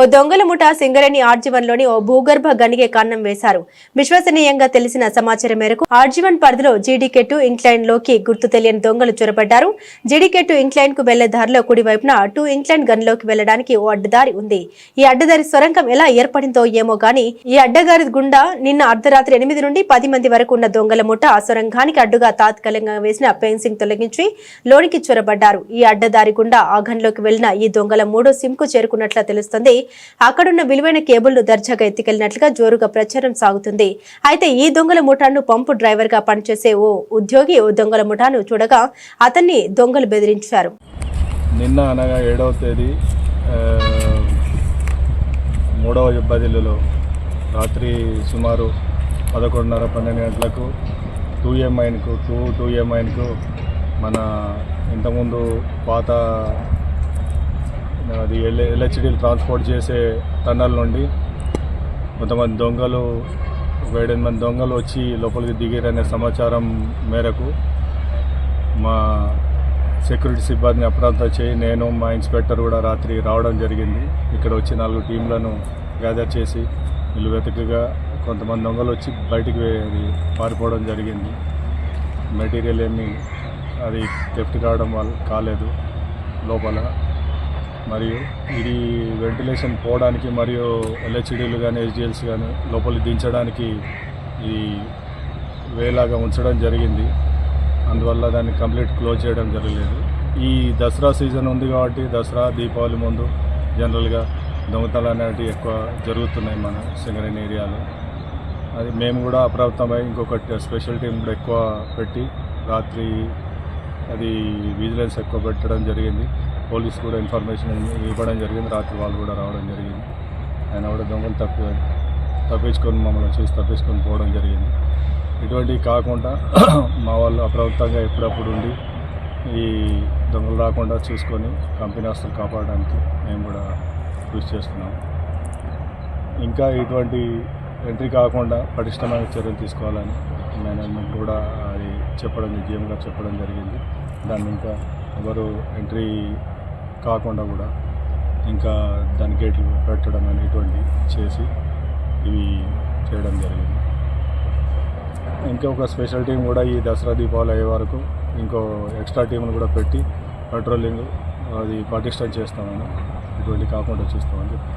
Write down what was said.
ఓ దొంగల ముఠా సింగరేణి ఆర్జీవన్లోని ఓ భూగర్భ గనిగే కన్నం వేశారు. విశ్వసనీయంగా తెలిసిన సమాచారం మేరకు ఆర్జీవన్ పరిధిలో జీడీకెట్టు ఇంక్లైన్లోకి గుర్తు తెలియని దొంగలు చొరబడ్డారు. జీడీకెట్టు ఇంక్లైన్కు వెళ్ళే దారిలో కుడివైపున టూ ఇంక్లైన్ గనిలోకి వెళ్ళడానికి ఓ అడ్డదారి ఉంది. ఈ అడ్డదారి సొరంగం ఎలా ఏర్పడిందో ఏమో గాని ఈ అడ్డదారి గుండా నిన్న అర్ధరాత్రి ఎనిమిది నుండి పది మంది వరకు ఉన్న దొంగల ముఠ ఆ సొరంగానికి అడ్డుగా తాత్కాలికంగా వేసిన ఫెన్సింగ్ తొలగించి లోనికి చొరబడ్డారు. ఈ అడ్డదారి గుండా ఆ గన్లోకి వెళ్ళిన ఈ దొంగల మూడో సిమ్కు చేరుకున్నట్లు తెలుస్తుంది. అక్కడున్న విలువైన కేబుల్ను దర్జాగా ఎత్తికెళ్ళినట్లుగా జోరుగా ప్రచారం సాగుతుంది. అయితే ఈ దొంగల ముఠాను పంపు డ్రైవర్గా పనిచేసే ఓ ఉద్యోగి ఓ దొంగల ముఠాను చూడగా అతన్ని దొంగలు బెదిరించారు. నిన్న అనగా ఏడవ తేదీ మూడవ బదిలీలో రాత్రి సుమారు పదకొండున్నర పన్నెండు గంటలకు టూ ఎంఐన్కు టూ టూ ఎంఐన్కు మన ఇంతకుముందు పాత అది ఎల్ ఎల్హెచ్డీలు ట్రాన్స్పోర్ట్ చేసే టన్నల్ నుండి కొంతమంది దొంగలు ఒక ఏడెనిమిది మంది దొంగలు వచ్చి లోపలికి దిగారనే సమాచారం మేరకు మా సెక్యూరిటీ సిబ్బందిని అప్రాంతం చేయి నేను మా ఇన్స్పెక్టర్ కూడా రాత్రి రావడం జరిగింది. ఇక్కడ వచ్చి నాలుగు టీంలను గ్యాదర్ చేసి వీళ్ళు వెతుకుగా కొంతమంది దొంగలు వచ్చి బయటికి అది పారిపోవడం జరిగింది. మెటీరియల్ ఏమీ అది థెఫ్ట్ కావడం వల్ల కాలేదు. లోపల మరియు ఇది వెంటిలేషన్ పోవడానికి మరియు ఎల్హెచ్డీలు కానీ హెచ్డిఎల్స్ కానీ లోపలికి దించడానికి ఈ వేలాగా ఉంచడం జరిగింది. అందువల్ల దాన్ని కంప్లీట్ క్లోజ్ చేయడం జరగలేదు. ఈ దసరా సీజన్ ఉంది కాబట్టి దసరా దీపావళి ముందు జనరల్గా దొంగతనాలు అనేవి ఎక్కువ జరుగుతున్నాయి మన సింగరేణి ఏరియాలో. అది మేము కూడా అప్రమత్తమై ఇంకొక స్పెషల్ టీం కూడా ఎక్కువ పెట్టి రాత్రి అది విజిలెన్స్ ఎక్కువ పెట్టడం జరిగింది. పోలీస్ కూడా ఇన్ఫర్మేషన్ ఇవ్వడం జరిగింది. రాత్రి వాళ్ళు కూడా రావడం జరిగింది. ఆయన కూడా దొంగలు తప్పి తప్పించుకొని మమ్మల్ని చూసి తప్పించుకొని పోవడం జరిగింది. ఇటువంటివి కాకుండా మా వాళ్ళు అప్రమత్తంగా ఎప్పుడప్పుడు ఉండి ఈ దొంగలు రాకుండా చూసుకొని కంపెనీ ఆస్తులు కాపాడడానికి మేము కూడా కృషి చేస్తున్నాము ఇంకా ఇటువంటి ఎంట్రీ కాకుండా పటిష్టమైన చర్యలు తీసుకోవాలని మేనేజ్మెంట్ కూడా అది చెప్పడం జీఎం గారు చెప్పడం జరిగింది. దాన్ని ఇంకా ఎవరు ఎంట్రీ కాకుండా కూడా ఇంకా దాని గేట్లు పెట్టడం అని ఇటువంటి చేసి ఇవి చేయడం జరిగింది. ఇంకా ఒక స్పెషల్ టీం కూడా ఈ దసరా దీపావళి అయ్యే వరకు ఇంకో ఎక్స్ట్రా టీంను కూడా పెట్టి పెట్రోలింగ్ అది పటిష్టం చేస్తామని ఇటువంటి కాకుండా చూస్తామని చెప్పి